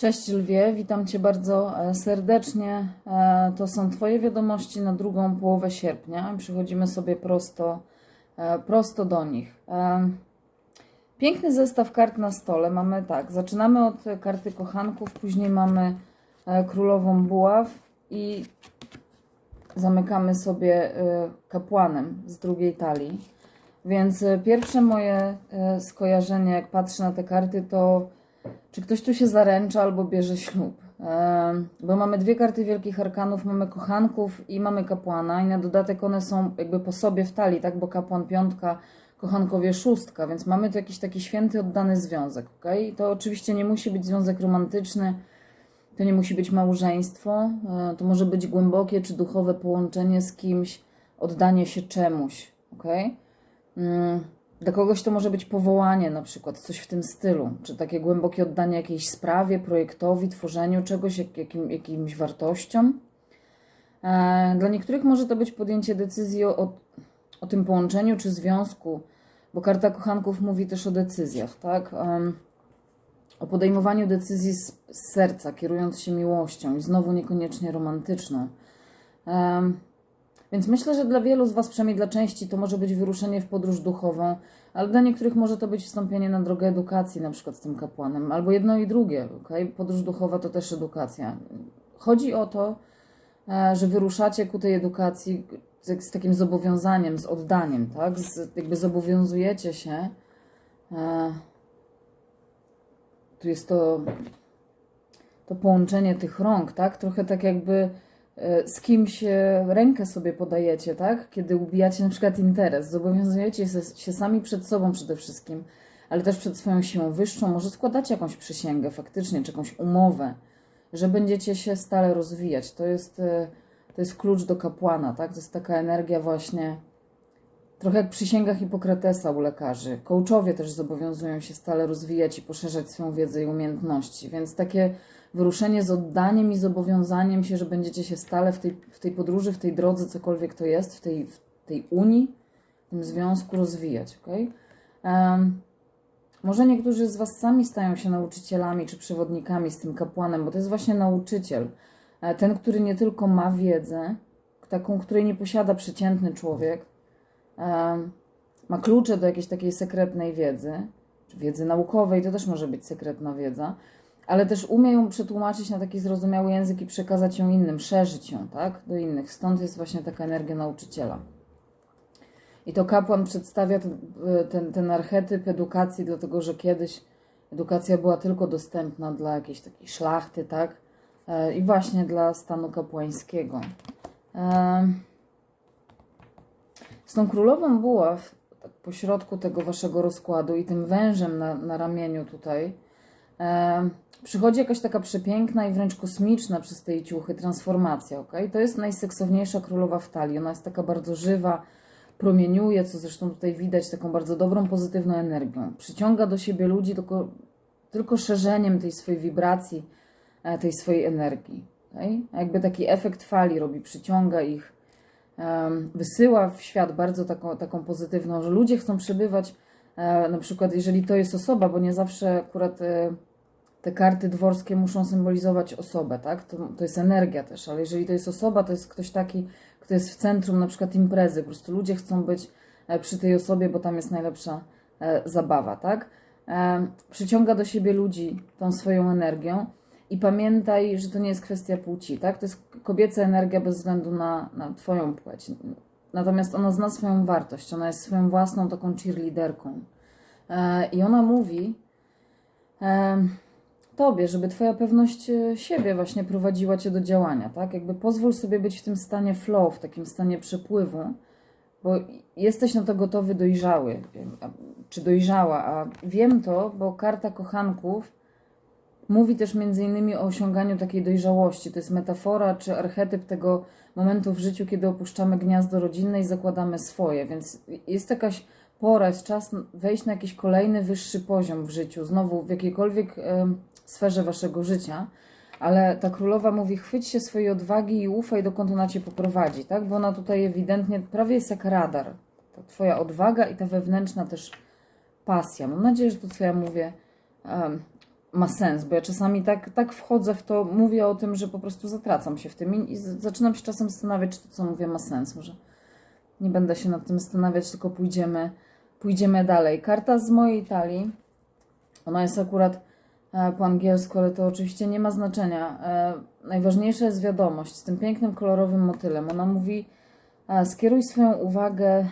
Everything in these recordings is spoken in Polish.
Cześć Lwie, witam Cię bardzo e, serdecznie. E, To są Twoje wiadomości na drugą połowę sierpnia. Przechodzimy sobie prosto, e, prosto do nich. Piękny zestaw kart na stole. Mamy tak, zaczynamy od karty kochanków, później mamy królową buław i zamykamy sobie kapłanem z drugiej talii. Więc pierwsze moje skojarzenie, jak patrzę na te karty, to czy ktoś tu się zaręcza albo bierze ślub. Bo mamy dwie karty wielkich arkanów, mamy kochanków i mamy kapłana i na dodatek one są jakby po sobie w talii, tak? Bo kapłan piątka, kochankowie szóstka, więc mamy tu jakiś taki święty oddany związek, ok? To oczywiście nie musi być związek romantyczny, to nie musi być małżeństwo, e, to może być głębokie czy duchowe połączenie z kimś, oddanie się czemuś, ok? Dla kogoś to może być powołanie, na przykład coś w tym stylu, czy takie głębokie oddanie jakiejś sprawie, projektowi, tworzeniu czegoś, jak, jakim, jakimś wartościom. E, Dla niektórych może to być podjęcie decyzji o, o, tym połączeniu czy związku, bo karta kochanków mówi też o decyzjach, tak? O podejmowaniu decyzji z, z serca, kierując się miłością i znowu niekoniecznie romantyczną. Więc myślę, że dla wielu z Was, przynajmniej dla części, to może być wyruszenie w podróż duchową, ale dla niektórych może to być wstąpienie na drogę edukacji, na przykład z tym kapłanem, albo jedno i drugie. Okay? Podróż duchowa to też edukacja. Chodzi o to, e, że wyruszacie ku tej edukacji z, takim zobowiązaniem, z oddaniem, tak? Z, jakby zobowiązujecie się. E, tu jest to, to połączenie tych rąk, tak? Trochę tak jakby z kimś e, rękę sobie podajecie, tak? Kiedy ubijacie na przykład interes, zobowiązujecie się, się sami przed sobą przede wszystkim, ale też przed swoją siłą wyższą. Może składacie jakąś przysięgę faktycznie, czy jakąś umowę, że będziecie się stale rozwijać. To jest, e, to jest klucz do kapłana, tak? To jest taka energia właśnie, trochę jak przysięga Hipokratesa u lekarzy. Coachowie też zobowiązują się stale rozwijać i poszerzać swoją wiedzę i umiejętności, więc takie wyruszenie z oddaniem i zobowiązaniem się, że będziecie się stale w tej, w tej podróży, w tej drodze, cokolwiek to jest, w tej, w tej unii, w tym związku rozwijać, ok? Um, może niektórzy z Was sami stają się nauczycielami czy przewodnikami z tym kapłanem, bo to jest właśnie nauczyciel. E, Ten, który nie tylko ma wiedzę, taką, której nie posiada przeciętny człowiek, ma klucze do jakiejś takiej sekretnej wiedzy, czy wiedzy naukowej, to też może być sekretna wiedza, ale też umie ją przetłumaczyć na taki zrozumiały język i przekazać ją innym, szerzyć ją, tak, do innych. Stąd jest właśnie taka energia nauczyciela. I to kapłan przedstawia ten, ten, ten archetyp edukacji, dlatego że kiedyś edukacja była tylko dostępna dla jakiejś takiej szlachty, tak? E, I właśnie dla stanu kapłańskiego. Z tą królową buław, tak po środku tego waszego rozkładu i tym wężem na, na ramieniu tutaj, e, przychodzi jakaś taka przepiękna i wręcz kosmiczna przez tej ciuchy transformacja, ok? To jest najseksowniejsza królowa w talii. Ona jest taka bardzo żywa, promieniuje, co zresztą tutaj widać, taką bardzo dobrą, pozytywną energią. Przyciąga do siebie ludzi tylko, tylko szerzeniem tej swojej wibracji, e, tej swojej energii. Okay? Jakby taki efekt fali robi, przyciąga ich, wysyła w świat bardzo taką, taką pozytywną, że ludzie chcą przebywać, e, na przykład jeżeli to jest osoba, bo nie zawsze akurat e, te karty dworskie muszą symbolizować osobę, tak? To, to jest energia też, ale jeżeli to jest osoba, to jest ktoś taki, kto jest w centrum na przykład imprezy. Po prostu ludzie chcą być e, przy tej osobie, bo tam jest najlepsza zabawa, tak? Przyciąga do siebie ludzi tą swoją energią i pamiętaj, że to nie jest kwestia płci, tak? To jest kobieca energia bez względu na, na Twoją płeć. Natomiast ona zna swoją wartość, ona jest swoją własną taką cheerleaderką. E, I ona mówi, e, tobie, żeby twoja pewność e, siebie właśnie prowadziła cię do działania, tak? Jakby pozwól sobie być w tym stanie flow, w takim stanie przepływu, bo jesteś na to gotowy, dojrzały, czy dojrzała, a wiem to, bo karta kochanków mówi też innymi o osiąganiu takiej dojrzałości. To jest metafora czy archetyp tego momentu w życiu, kiedy opuszczamy gniazdo rodzinne i zakładamy swoje, więc jest jakaś pora, jest czas wejść na jakiś kolejny wyższy poziom w życiu, znowu w jakiejkolwiek em, sferze waszego życia, ale ta królowa mówi, chwyć się swojej odwagi i ufaj, dokąd ona cię poprowadzi, tak? Bo ona tutaj ewidentnie prawie jest jak radar. Ta twoja odwaga i ta wewnętrzna też pasja. Mam nadzieję, że to, co ja mówię, ma sens, bo ja czasami tak, tak wchodzę w to, mówię o tym, że po prostu zatracam się w tym i, zaczynam się czasem zastanawiać, czy to, co mówię, ma sens. Może nie będę się nad tym zastanawiać, tylko pójdziemy, pójdziemy dalej. Karta z mojej talii, ona jest akurat e, po angielsku, ale to oczywiście nie ma znaczenia. E, najważniejsza jest wiadomość z tym pięknym, kolorowym motylem. Ona mówi, e, skieruj swoją uwagę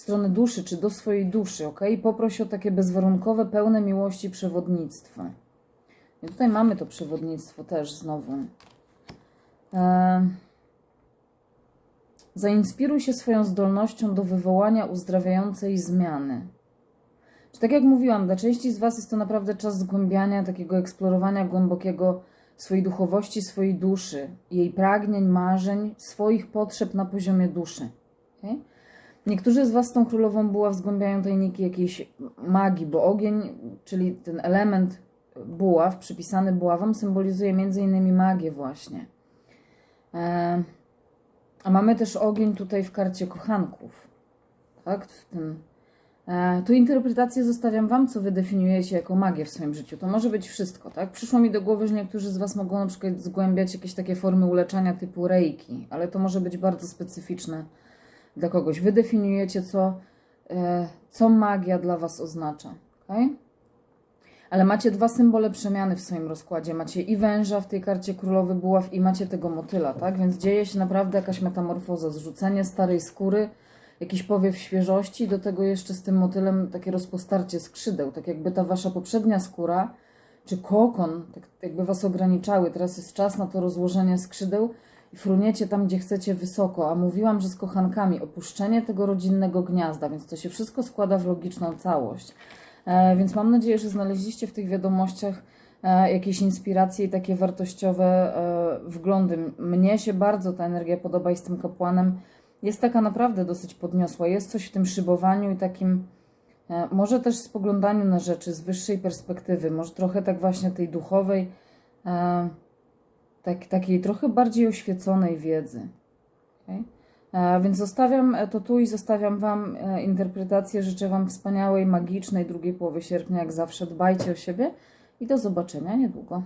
stronę duszy, czy do swojej duszy, ok? Poproś o takie bezwarunkowe, pełne miłości przewodnictwo. I tutaj mamy to przewodnictwo też znowu. E, zainspiruj się swoją zdolnością do wywołania uzdrawiającej zmiany. Czy tak jak mówiłam, dla części z Was jest to naprawdę czas zgłębiania, takiego eksplorowania głębokiego swojej duchowości, swojej duszy, jej pragnień, marzeń, swoich potrzeb na poziomie duszy. Okay? Niektórzy z Was z tą królową buław zgłębiają tajniki jakiejś magii, bo ogień, czyli ten element buław, przypisany buławom, symbolizuje innymi magię właśnie. E, a mamy też ogień tutaj w karcie kochanków. Tak? W tym E, Tu interpretację zostawiam Wam, co Wy definiujecie jako magię w swoim życiu. To może być wszystko, tak? Przyszło mi do głowy, że niektórzy z Was mogą na przykład zgłębiać jakieś takie formy uleczenia typu reiki, ale to może być bardzo specyficzne dla kogoś. Wy definiujecie, co, e, co magia dla Was oznacza, okay? Ale macie dwa symbole przemiany w swoim rozkładzie. Macie i węża w tej karcie królowy buław i macie tego motyla, tak? Więc dzieje się naprawdę jakaś metamorfoza, zrzucenie starej skóry, jakiś powiew świeżości, do tego jeszcze z tym motylem takie rozpostarcie skrzydeł, tak jakby ta wasza poprzednia skóra czy kokon, tak jakby was ograniczały. Teraz jest czas na to rozłożenie skrzydeł fruniecie tam, gdzie chcecie wysoko. A mówiłam, że z kochankami opuszczenie tego rodzinnego gniazda, więc to się wszystko składa w logiczną całość. E, więc mam nadzieję, że znaleźliście w tych wiadomościach e, jakieś inspiracje i takie wartościowe e, wglądy. Mnie się bardzo ta energia podoba i z tym kapłanem jest taka naprawdę dosyć podniosła. Jest coś w tym szybowaniu i takim, może też spoglądaniu na rzeczy z wyższej perspektywy, może trochę tak właśnie tej duchowej, tak, takiej trochę bardziej oświeconej wiedzy. Okay? E, więc zostawiam to tu i zostawiam Wam e, interpretację. Życzę Wam wspaniałej, magicznej drugiej połowy sierpnia, jak zawsze. Dbajcie o siebie i do zobaczenia niedługo.